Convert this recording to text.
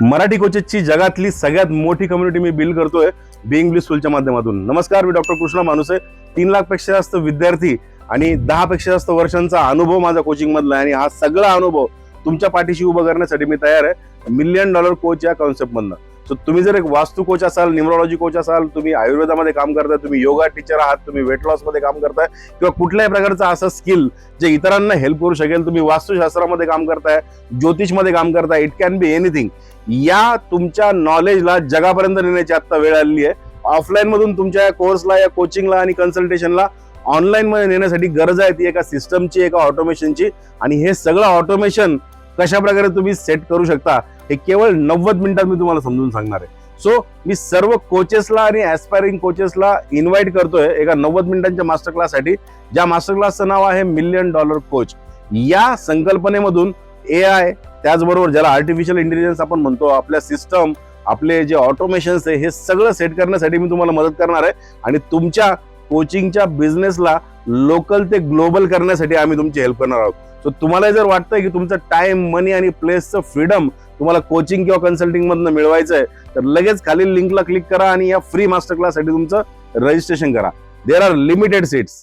मराठी कोचेसची जगातली सगळ्यात मोठी कम्युनिटी मी बिल्ड करतोय बिंग ब्लिस स्कूलच्या माध्यमातून. नमस्कार मी डॉक्टर कृष्णा मानुसे तीन लाखपेक्षा जास्त विद्यार्थी आणि दहापेक्षा जास्त वर्षांचा अनुभव माझा कोचिंगमधला आहे आणि हा सगळा अनुभव तुमच्या पाठीशी उभं करण्यासाठी मी तयार आहे. मिलियन डॉलर कोच या कॉन्सेप्टमधनं सो तुम्ही जर एक वास्तू कोच असाल न्युमरॉलॉजी कोच असाल तुम्ही आयुर्वेदामध्ये काम करताय तुम्ही योगा टीचर आहात तुम्ही वेट लॉसमध्ये काम करताय किंवा कुठल्याही प्रकारचं असं स्किल जे इतरांना हेल्प करू शकेल तुम्ही वास्तुशास्त्रामध्ये काम करताय ज्योतिषमध्ये काम करताय इट कॅन बी एनिथिंग या तुमच्या नॉलेजला जगापर्यंत नेण्याची आत्ता वेळ आलेली आहे. ऑफलाईनमधून तुमच्या या कोर्सला या कोचिंगला आणि कन्सल्टेशनला ऑनलाईनमध्ये नेण्यासाठी गरज आहे ती एका सिस्टमची एका ऑटोमेशनची आणि हे सगळं ऑटोमेशन कशा प्रकारे तुम्ही सेट करू शकता हे केवळ नव्वद मिनिटात मी तुम्हाला समजून सांगणार आहे. सो मी सर्व कोचेसला आणि ॲस्पायरिंग कोचेसला इन्व्हाइट करतोय एका नव्वद मिनिटांच्या मास्टर क्लाससाठी ज्या मास्टर क्लासचं नाव आहे मिलियन डॉलर कोच या संकल्पनेमधून ए आय त्याचबरोबर ज्याला आर्टिफिशियल इंटेलिजन्स आपण म्हणतो आपल्या सिस्टम आपले जे ऑटोमेशन्स आहे हे सगळं सेट करण्यासाठी मी तुम्हाला मदत करणार आहे. आणि तुमच्या कोचिंगच्या बिझनेसला लोकल ते ग्लोबल करण्यासाठी आम्ही तुमची हेल्प करणार आहोत. सो तुम्हाला जर वाटतंय की तुमचं टाइम मनी आणि प्लेसचं फ्रीडम तुम्हाला कोचिंग किंवा कन्सल्टिंग मधनं मिळवायचं आहे तर लगेच खालील लिंकला क्लिक करा आणि या फ्री मास्टर क्लाससाठी तुमचं रजिस्ट्रेशन करा. There are limited seats